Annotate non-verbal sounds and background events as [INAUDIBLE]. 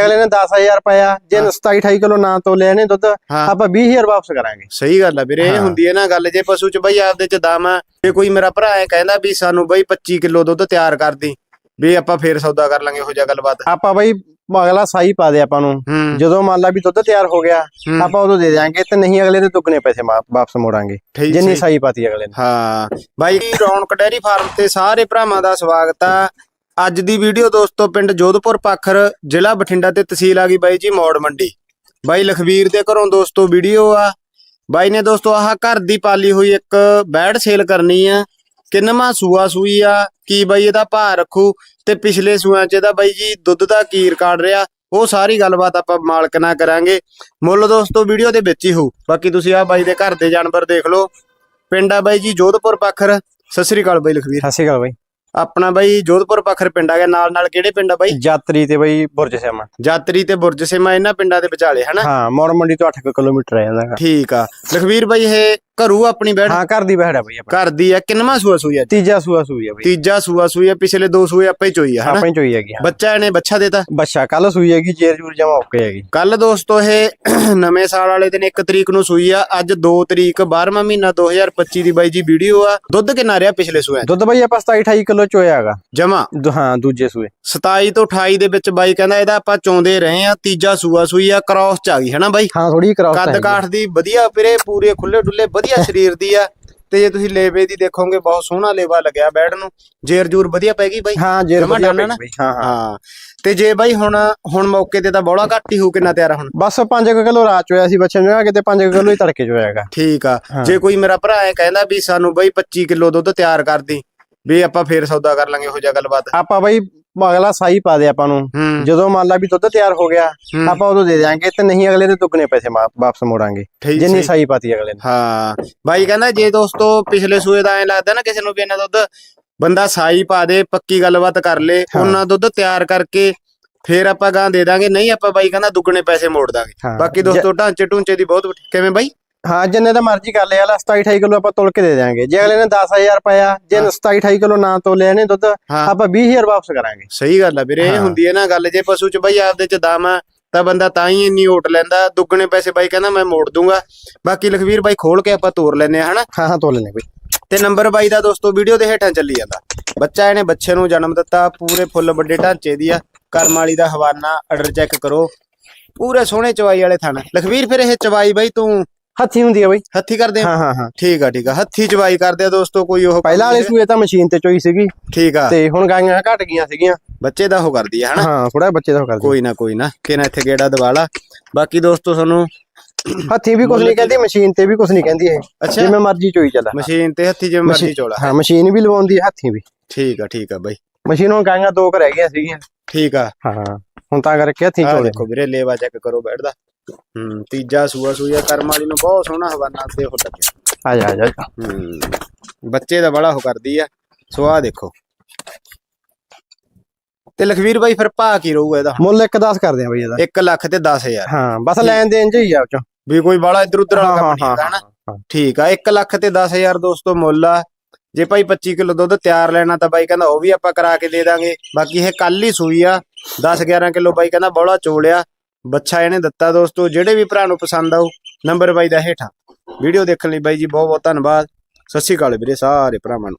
ਅਗਲੇ ਨੇ 10000 ਪਾਇਆ ਜੇ 27 28 ਕਿਲੋ ਨਾ ਤੋਲਿਆ ਨੇ ਦੁੱਧ ਆਪਾਂ 20000 ਵਾਪਸ ਕਰਾਂਗੇ। ਸਹੀ ਗੱਲ ਆ ਵੀਰੇ ਇਹ। ਹੁੰਦੀ ਹੈ ਨਾ ਗੱਲ ਜੇ ਪਸ਼ੂ ਚ ਬਈ ਆਪਦੇ ਚ ਦਮ ਆ ਜੇ ਕੋਈ ਮੇਰਾ ਭਰਾ ਹੈ ਕਹਿੰਦਾ ਵੀ ਸਾਨੂੰ ਬਈ 25 ਕਿਲੋ ਦੁੱਧ ਤਿਆਰ ਕਰ ਦੀ ਵੀ ਆਪਾਂ ਫੇਰ ਸੌਦਾ ਕਰ ਲਾਂਗੇ ਇਹੋ ਜਿਹਾ ਗੱਲਬਾਤ। ਆਪਾਂ ਬਈ ਅਗਲਾ ਸਾਈ ਪਾ ਦੇ ਆਪਾਂ ਨੂੰ ਜਦੋਂ ਮੰਨ ਲਾ ਵੀ ਦੁੱਧ ਤਿਆਰ ਹੋ ਗਿਆ ਆਪਾਂ ਉਦੋਂ ਦੇ ਦਿਆਂਗੇ ਤੇ ਨਹੀਂ ਅਗਲੇ ਦੇ ਦੁੱਗਣੇ ਪੈਸੇ ਵਾਪਸ ਮੋੜਾਂਗੇ ਜਿੰਨੀ। ਸਾਈ ਪਾਤੀ ਅਗਲੇ ਨੇ। ਹਾਂ ਬਾਈ ਰੌਣਕ ਡੈਰੀ ਫਾਰਮ ਤੇ ਸਾਰੇ ਭਰਾਵਾਂ ਦਾ ਸਵਾਗਤ ਆ। ਅੱਜ ਦੀ ਵੀਡੀਓ ਦੋਸਤੋ ਪਿੰਡ ਜੋਧਪੁਰ ਪਾਖਰ ਜ਼ਿਲ੍ਹਾ ਬਠਿੰਡਾ ਤੇ ਤਹਿਸੀਲ ਆ ਗਈ ਬਾਈ ਜੀ ਮੌੜ ਮੰਡੀ। ਬਾਈ ਲਖਵੀਰ ਦੇ ਘਰੋਂ ਦੋਸਤੋ ਵੀਡੀਓ ਆ। ਬਾਈ ਨੇ ਦੋਸਤੋ ਆਹ ਘਰ ਦੀ ਪਾਲੀ ਹੋਈ ਇੱਕ ਬੈਡ ਸੇਲ ਕਰਨੀ ਆ। ਕਿੰਨਵਾਂ ਸੂਆ ਸੂਈ ਆ, ਕੀ ਬਾਈ ਇਹਦਾ ਭਾਅ ਰੱਖੂ ਤੇ ਪਿਛਲੇ ਸੂਆਂ ਚ ਇਹਦਾ ਬਾਈ ਜੀ ਦੁੱਧ ਦਾ ਕੀ ਰਿਕਾਰਡ ਰਿਹਾ, ਉਹ ਸਾਰੀ ਗੱਲਬਾਤ ਆਪਾਂ ਮਾਲਕ ਨਾਲ ਕਰਾਂਗੇ। ਮੁੱਲ ਦੋਸਤੋ ਵੀਡੀਓ ਦੇ ਵਿੱਚ ਹੀ ਹੋ ਬਾਕੀ ਤੁਸੀਂ ਆ ਬਾਈ ਦੇ ਘਰ ਦੇ ਜਾਨਵਰ ਦੇਖ ਲਓ। ਪਿੰਡ ਆ ਬਾਈ ਜੀ ਜੋਧਪੁਰ ਪਾਖਰ। ਸਤਿ ਸ੍ਰੀ ਅਕਾਲ ਬਾਈ ਲਖਵੀਰ ਸਤਿ ਸ਼੍ਰੀ ਅਕਾਲ ਬਾਈ। ਆਪਣਾ ਬਾਈ ਜੋਧਪੁਰ ਪੱਖਰ ਪਿੰਡ ਆ ਗਿਆ ਨਾਲ ਨਾਲ ਕਿਹੜੇ ਪਿੰਡ ਆ ਬਾਈ? ਯਾਤਰੀ ਤੇ ਬਈ ਬੁਰਜ ਸਿਆਮਾ ਜਾਤਰੀ ਤੇ ਬੁਰਜ ਸੇਮਾ ਇਹਨਾਂ ਪਿੰਡਾਂ ਦੇ ਵਿਚਾਲੇ ਹਨਾ? ਹਾਂ ਮੋੜ ਮੰਡੀ ਤੋਂ 8 ਕਿਲੋਮੀਟਰ ਆ ਜਾਂਦਾ ਹੈਗਾ। ਠੀਕ ਆ। ਲਖਵੀਰ ਬਾਈ ਇਹ ਘਰੂ ਆਪਣੀ ਬੈਠ ਹਾਂ ਘਰ ਦੀ ਬਹਿੜ ਆ ਬਈ ਆਪਣਾ। ਘਰ ਦੀ ਆ ਕਿੰਨਵਾਂ ਸੂਆ ਸੂਈ ਆ ਤੀਜਾ ਸੂਆ ਸੂਈ ਆ ਬਈ। ਤੀਜਾ ਸੂਆ ਸੂਈ ਆ ਪਿਛਲੇ ਦੋ ਸੂਏ ਆਪੇ ਚੋਈ ਆ ਹਨਾ? ਆਪਾਂ ਹੀ ਚੋਈ ਹੈਗੀ ਹਾਂ। ਬੱਚਾ ਇਹਨੇ ਬੱਚਾ ਦੇਤਾ? ਬੱਚਾ ਕੱਲ ਸੂਈ ਹੈਗੀ ਜੇਰ ਜੂਰ ਜਮਾ ਓਕੇ ਹੈਗੀ। ਕੱਲ ਦੋਸਤੋ ਇਹ [CLEARS THROAT] ਨਵੇਂ ਸਾਲ ਵਾਲੇ ਦਿਨ 1 ਤਰੀਕ ਨੂੰ ਸੂਈ ਆ ਅੱਜ 2 ਤਰੀਕ 12ਵਾਂ ਮਹੀਨਾ 2025 ਦੀ ਬਾਈ ਜੀ ਵੀਡੀਓ ਆ। ਦੁੱਧ ਕਿੰਨਾ ਰਿਹਾ ਪਿਛਲੇ ਸੂਏ? ਦੁੱਧ ਬਈ ਆਪਾਂ 27 28 ਕਿਲੋ ਚੋਇਆ ਹੈਗਾ। ਜਮਾ? ਦੁ- ਹਾਂ ਦੂਜੇ ਸੂਏ। 27 ਤੋਂ 28 ਦੇ ਵਿੱਚ ਬਾਈ ਕਹਿੰਦਾ ਇਹਦਾ ਆਪਾਂ ਚੋਂਦੇ ਰਹੇ ਆ ਤੀਜਾ ਸੂਆ ਸੂਈ ਆ ਕ੍ਰਾਸ ਚ ਆ ਗਈ ਹਨਾ ਬਾਈ? ਹਾਂ ਥੋੜੀ ਕਰਾਉ ਕੱਦ ਕਾਠ ਦੀ ਵਧੀਆ ਵੀਰੇ ਪੂਰੇ ਖੁੱਲੇ ਡੁੱਲੇ ਵਧੀਆ ਸਰੀਰ ਦੀ ਆ ਤੇ ਜੇ ਤੁਸੀਂ ਲੇਵੇ ਦੀ ਦੇਖੋਗੇ ਬਹੁਤ ਸੋਹਣਾ ਲੇਵਾ ਲੱਗਿਆ ਬੈੜ ਨੂੰ। ਜੇਰ ਜੂਰ ਵਧੀਆ ਪੈ ਗਈ ਬਾਈ? ਹਾਂ ਜੇਰ ਜਮਾਂ ਵਧੀਆ ਡਾਲਣਾ ਨਾ? ਬਈ। ਹਾਂ। ਹਾਂ। ਤੇ ਜੇ ਬਾਈ ਹੁਣ ਹੁਣ ਮੌਕੇ ਤੇ ਤਾਂ ਬੋਲਾ ਘੱਟ ਹੀ ਹੋ ਕਿੰਨਾ ਤਿਆਰ ਆ ਹੁਣ? ਬਸ 5 ਕਿਲੋ ਰਾਤ ਚੋਇਆ ਸੀ ਬੱਚੇ ਨੂੰ ਕਿਤੇ 5 ਕਿਲੋ ਹੀ ਤੜਕੇ ਚੋਇਆ ਹੈਗਾ। ਠੀਕ ਆ। ਹਾਂ। ਜੇ ਕੋਈ ਮੇਰਾ ਭਰਾ ਹੈ ਕਹਿੰਦਾ ਵੀ ਸਾਨੂੰ ਬਾਈ 25 ਕਿਲੋ ਦੁੱਧ ਤਿਆਰ ਕਰ ਦੀ ਵੀ ਆਪਾਂ ਫੇਰ ਸੌਦਾ ਕਰ ਲਾਂਗੇ ਇਹੋ ਜਿਹਾ ਗੱਲਬਾਤ। ਆਪਾਂ ਬਈ ਅਗਲਾ ਸਾਈ ਪਾ ਦੇ ਆਪਾਂ ਨੂੰ। ਜਦੋਂ ਮੰਨ ਲਾ ਵੀ ਦੁੱਧ ਤਿਆਰ ਹੋ ਗਿਆ ਆਪਾਂ ਉਦੋਂ ਦੇ ਦਿਆਂਗੇ ਤੇ ਨਹੀਂ ਅਗਲੇ ਦੇ ਦੁੱਗਣੇ ਪੈਸੇ ਵਾਪਸ ਮੋੜਾਂਗੇ। ਜਿੰਨੀ। ਸਾਈ ਪਾਤੀ ਅਗਲੇ ਨੇ। ਹਾਂ। ਬਾਈ ਕਹਿੰਦਾ ਜੇ ਦੋਸਤੋ ਪਿਛਲੇ ਸੂਏ ਦਾ ਐ ਲੱਗਦਾ ਨਾ ਕਿਸੇ ਨੂੰ ਵੀ ਇਹਨਾਂ ਦੁੱਧ ਬੰਦਾ ਸਾਈ ਪਾ ਦੇ ਪੱਕੀ ਗੱਲਬਾਤ ਕਰ ਲੇ। ਉਹਨਾਂ ਦੁੱਧ ਤਿਆਰ ਕਰਕੇ ਫੇਰ ਆਪਾਂ ਗਾਂ ਦੇ ਦਾਂਗੇ ਨਹੀਂ ਆਪਾਂ ਬਾਈ ਕਹਿੰਦਾ ਦੁੱਗਣੇ ਪੈਸੇ ਮੋੜ ਦਾਂਗੇ। ਬਾਕੀ ਦੋਸਤੋ ਢਾਂਚੇ ਢੂੰਚੇ ਦੀ ਬਹੁਤ ਕਿਵੇਂ ਬਾਈ? ਹਾਂ ਜਿੰਨੇ ਦਾ ਮਰਜ਼ੀ ਕਰ ਲਿਆ ਲਾ 27 28 ਕਿਲੋ ਆਪਾਂ ਤੋਲ ਕੇ ਦੇ ਦਿਆਂਗੇ। ਜੇ ਅਗਲੇ ਨੇ 10000 ਪਾਇਆ ਜੇ ਹਾਂ। 27 28 ਕਿਲੋ ਨਾ ਤੋਲਿਆ ਨੇ ਦੁੱਧ ਆਪਾਂ 20000 ਵਾਪਸ ਕਰਾਂਗੇ। ਸਹੀ ਗੱਲ ਆ ਵੀਰੇ ਇਹ। ਹੁੰਦੀ ਹੈ ਨਾ ਗੱਲ ਜੇ ਪਸ਼ੂ ਚ ਬਾਈ ਆਪਦੇ ਚ ਦਮ ਆ ਤਾਂ ਬੰਦਾ ਤਾਂ ਹੀ ਇੰਨੀ ਓਟ ਲੈਂਦਾ ਦੁੱਗਣੇ ਪੈਸੇ ਬਾਈ ਕਹਿੰਦਾ ਮੈਂ ਮੋੜ ਦੂੰਗਾ। ਬਾਕੀ ਲਖਵੀਰ ਬਾਈ ਖੋਲ ਕੇ ਆਪਾਂ ਤੋਰ ਲੈਨੇ ਆ ਹਨਾ? ਹਾਂ ਹਾਂ ਤੋਲ ਲੈਣੇ ਬਈ। ਤੇ ਨੰਬਰ ਬਾਈ ਦਾ ਦੋਸਤੋ ਵੀਡੀਓ ਦੇ ਹੇਠਾਂ ਚੱਲੀ ਜਾਂਦਾ। ਬੱਚਾ ਇਹਨੇ ਬੱਚੇ ਨੂੰ ਜਨਮ ਦਿੱਤਾ ਪੂਰੇ ਫੁੱਲ ਵੱਡੇ ਢਾਂਚੇ ਦੀ ਆ। ਕਰਮ ਵਾਲੀ ਦਾ ਹਵਾਨਾ ਆਰਡਰ ਚੈੱਕ ਕਰੋ। ਪੂਰੇ ਸੋਹਣੇ ਚਵਾਈ ਵਾਲੇ ਥਣ। ਲਖਵੀਰ ਫਿਰ ਇਹ ਚਵਾਈ ਬਾਈ ਤੂੰ ਹੱਥੀ ਹੁੰਦੀ ਆ ਬਈ। ਹੱਥੀ ਕਰਦੇ ਹਾਂ ਹਾਂ ਹਾਂ। ਠੀਕ ਆ ਠੀਕ ਆ। ਹੱਥੀ ਚਵਾਈ ਕਰਦੇ ਆ ਦੋਸਤੋ ਕੋਈ ਉਹ ਪਹਿਲਾਂ ਵਾਲੇ ਸੂਏ ਤਾਂ ਮਸ਼ੀਨ ਤੇ ਚੋਈ ਸੀਗੀ। ਠੀਕ ਆ। ਤੇ ਹੁਣ ਗਾਈਆਂ ਘਟ ਗਈਆਂ ਸੀਗੀਆਂ। ਬੱਚੇ ਦਾ ਉਹ ਕਰਦੀ ਆ ਹਨਾ? ਹਾਂ ਥੋੜਾ ਬੱਚੇ ਦਾ ਉਹ ਕਰਦੇ ਕੋਈ ਨਾ ਕੋਈ ਨਾ। ਕਿਨਾ ਇੱਥੇ ਗੇੜਾ ਦਵਾਲਾ? ਬਾਕੀ ਦੋਸਤੋ ਤੁਹਾਨੂੰ ਹੱਥੀ ਵੀ ਕੁਝ ਨਹੀਂ ਕਹਿੰਦੀ ਮਸ਼ੀਨ ਤੇ ਵੀ ਕੁਝ ਨਹੀਂ ਕਹਿੰਦੀ ਇਹ। ਅੱਛਾ। ਜਿਵੇਂ ਮਰਜ਼ੀ ਚੋਈ ਚੱਲਾ। ਮਸ਼ੀਨ ਤੇ ਹੱਥੀ ਜਿਵੇਂ ਮਰਜ਼ੀ ਚੋਲਾ। ਹਾਂ ਮਸ਼ੀਨ ਵੀ ਲਵਾਉਂਦੀ ਹੱਥੀ ਵੀ। ਠੀਕ ਆ ਠੀਕ ਆ ਬਾਈ। ਮਸ਼ੀਨ ਹੁਣ ਗਾਈਆਂ ਦੋ ਕੁ ਰਹਿ ਗਈਆਂ ਸੀਗੀਆਂ। ਠੀਕ ਆ। ਹਾਂ ਹੁਣ ਤਾਂ ਕਰਕੇ ਹੱਥੀ ਚੋਲੇ। ਦੇਖੋ ਵੀਰੇ ਲੇਵਾ ਚੈੱਕ ਕਰੋ ਬੈਠਦਾ। ਹੂੰ ਤੀਜਾ ਸੂਆ ਸੂਆ ਕਰਮ ਵਾਲੀ ਨੂੰ ਬਹੁਤ ਸੋਹਣਾ ਹਵਾਨਾ ਤੇ ਉਹ ਲੱਗਿਆ। ਆ ਜਾ ਆ ਜਾ, ਆ ਜਾ। ਹੂੰ ਬੱਚੇ ਦਾ ਬੜਾ ਉਹ ਕਰਦੀ ਆ। ਸੋ ਦੇਖੋ। ਤੇ ਲਖਵੀਰ ਬਾਈ ਫਿਰ ਭਾ ਕੀ ਰਹੂਗਾ ਇਹਦਾ? ਮੁੱਲ ਇੱਕ 10 ਕਰਦੇ ਆ ਬਈ ਇਹਦਾ। 1 ਲੱਖ ਤੇ 10000 ਹਾਂ ਬਸ ਲੈਣ ਦੇਣ ਚ ਹੀ ਆ ਉਹ ਚੋਂ। ਵੀ ਕੋਈ ਬਾਲਾ ਇਧਰ ਉਧਰ ਵਾਲਾ ਕੰਮ ਨਹੀਂ ਹੈਗਾ ਹਨਾ? ਹਾਂ। ਠੀਕ ਆ 1 ਲੱਖ ਤੇ 10000 ਦੋਸਤੋ ਮੁੱਲ ਆ। ਜੇ ਭਾਈ 25 ਕਿਲੋ ਦੁੱਧ ਤਿਆਰ ਲੈਣਾ ਤਾਂ ਬਾਈ ਕਹਿੰਦਾ ਉਹ ਵੀ ਆਪਾਂ ਕਰਾ ਕੇ ਦੇ ਦਾਂਗੇ। ਬਾਕੀ ਇਹ ਕੱਲ ਹੀ ਸੂਈ ਆ। 10 11 ਕਿਲੋ ਬਾਈ ਕਹਿੰਦਾ ਬੋਲਾ ਚੋਲਿਆ। ਬੱਚਾ ਇਹਨੇ ਦਿੱਤਾ ਦੋਸਤੋ, ਜਿਹੜੇ ਵੀ ਭਰਾ ਨੂੰ ਪਸੰਦ ਆਊ, ਨੰਬਰ ਬਾਈ ਦਾ ਹੇਠਾਂ। ਵੀਡੀਓ ਦੇਖਣ ਲਈ ਬਾਈ ਜੀ ਬਹੁਤ ਬਹੁਤ ਧੰਨਵਾਦ। ਸਤਿ ਸ਼੍ਰੀ ਅਕਾਲ ਵੀਰੇ, ਸਾਰੇ ਭਰਾਵਾਂ ਨੂੰ।